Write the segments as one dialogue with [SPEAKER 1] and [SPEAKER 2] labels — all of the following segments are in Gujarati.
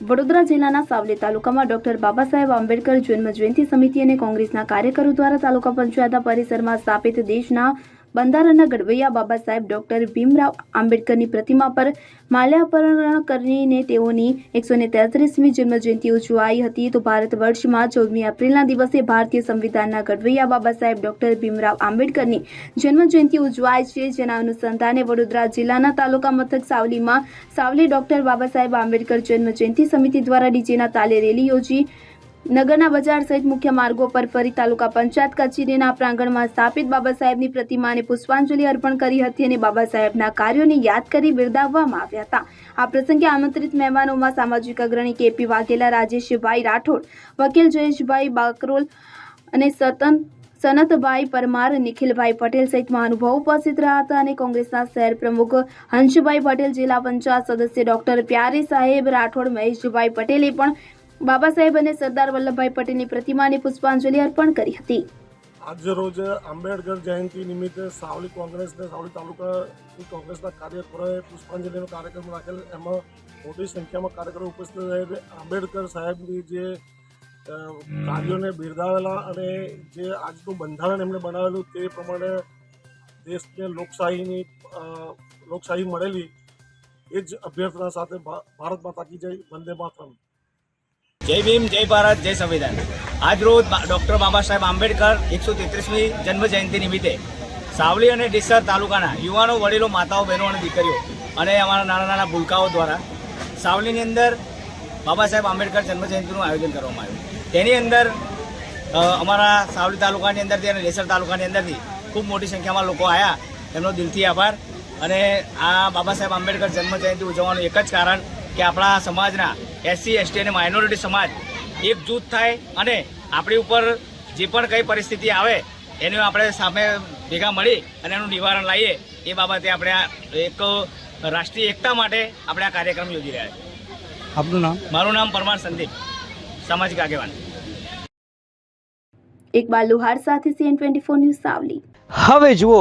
[SPEAKER 1] વડોદરા જિલ્લાના સાવલી તાલુકામાં ડોક્ટર બાબા સાહેબ આંબેડકર જન્મ જયંતિ સમિતિ અને કોંગ્રેસના કાર્યકરો દ્વારા તાલુકા પંચાયત પરિસરમાં સ્થાપિત દેશના બંધારણના ઘડવૈયા બાબા સાહેબ ડોક્ટર ભીમરાવ આંબેડકરની પ્રતિમા પર માલ્યાર્પણ કરીને તેઓની એકસો ને તેત્રીસમી જન્મજયંતિ ઉજવાઈ હતી. તો ભારત વર્ષમાં ચૌદમી એપ્રિલના દિવસે ભારતીય સંવિધાનના ઘડવૈયા બાબા સાહેબ ડોક્ટર ભીમરાવ આંબેડકરની જન્મજયંતિ ઉજવાય છે. જેના અનુસંધાને વડોદરા જિલ્લાના તાલુકા મથક સાવલીમાં સાવલી ડોક્ટર બાબા સાહેબ આંબેડકર જન્મજયંતિ સમિતિ દ્વારા ડીજેના તાલે રેલી યોજી નગરના બજાર સહિત મુખ્ય માર્ગો પર ફરી તાલુકા પંચાયત કચેરીના પ્રાંગણમાં સ્થાપિત બાબા સાહેબની પ્રતિમાને પુષ્પાંજલિ અર્પણ કરી હતી અને બાબા સાહેબના કાર્યોને યાદ કરી બિરદાવવામાં આવ્યા હતા. આ પ્રસંગે આમંત્રિત મહેમાનોમાં સામાજિક અગ્રણી કેપી વાઘેલા, રાજેશભાઈ રાઠોડ, વકીલ જયેશભાઈ બાકરોલ અને સતન, સનતભાઈ પરમાર, નિખિલભાઈ પટેલ સહિત મહાનુભાવો ઉપસ્થિત રહ્યા હતા અને કોંગ્રેસના શહેર પ્રમુખ હંસભાઈ પટેલ, જિલ્લા પંચાયત સદસ્ય ડોક્ટર પ્યારે સાહેબ રાઠોડ, મહેશભાઈ પટેલે પણ બાબા સાહેબ અને સરદાર વલ્લભભાઈ પટેલની પ્રતિમાને પુષ્પાંજલિ અર્પણ કરી હતી.
[SPEAKER 2] આજ રોજ આંબેડકર જયંતિ નિમિત્તે સાવલી કોંગ્રેસ અને સાવલી તાલુકા કોંગ્રેસના કાર્યકરોએ પુષ્પાંજલિનો કાર્યક્રમ રાખેલ. એમાં મોટી સંખ્યામાં કાર્યકરો ઉપસ્થિત રહે આંબેડકર સાહેબની જે કાર્યોને બિરદાવેલા અને જે આજનું બંધારણ એમણે બનાવેલું તે પ્રમાણે દેશને લોકશાહીની લોકશાહી મળેલી એ જ અભ્યર્થના સાથે ભારત માતા કી જય, વંદે માતરમ.
[SPEAKER 3] જય ભીમ, જય ભારત, જય સંવિધાન. આજરોજ ડૉક્ટર બાબા સાહેબ આંબેડકર એકસો તેત્રીસમી જન્મજયંતિ નિમિત્તે સાવલી અને ડીસર તાલુકાના યુવાનો, વડીલો, માતાઓ, બહેનો અને દીકરીઓ અને અમારા નાના નાના ભૂલકાઓ દ્વારા સાવલીની અંદર બાબા સાહેબ આંબેડકર જન્મ જયંતિનું આયોજન કરવામાં આવ્યું. તેની અંદર અમારા સાવલી તાલુકાની અંદરથી અને ડેસર તાલુકાની અંદરથી ખૂબ મોટી સંખ્યામાં લોકો આવ્યા એમનો દિલથી આભાર. અને આ બાબા સાહેબ આંબેડકર જન્મ જયંતિ ઉજવવાનું એક જ કારણ કે આપણા સમાજના એસસી એસટી અને માઇનોરિટી સમાજ એકજૂથ થાય અને આપણી ઉપર જે પણ કઈ પરિસ્થિતિ આવે એનું આપણે સામે ભેગા મળી અને એનું નિવારણ લાવીએ એ બાબતે આપણે એક રાષ્ટ્રીય એકતા માટે આપણે આ કાર્યક્રમ યોજી રહ્યા છીએ.
[SPEAKER 4] આપનું નામ?
[SPEAKER 3] મારું નામ પરમાર સંદીપ સામાજિક આગેવાન.
[SPEAKER 1] ઇકબાલ લુહાર સાથે CN twenty four news Savli.
[SPEAKER 5] હવે જુઓ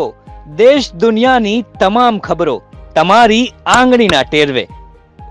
[SPEAKER 5] દેશ દુનિયાની તમામ ખબરો તમારી આંગળીના ટેરવે.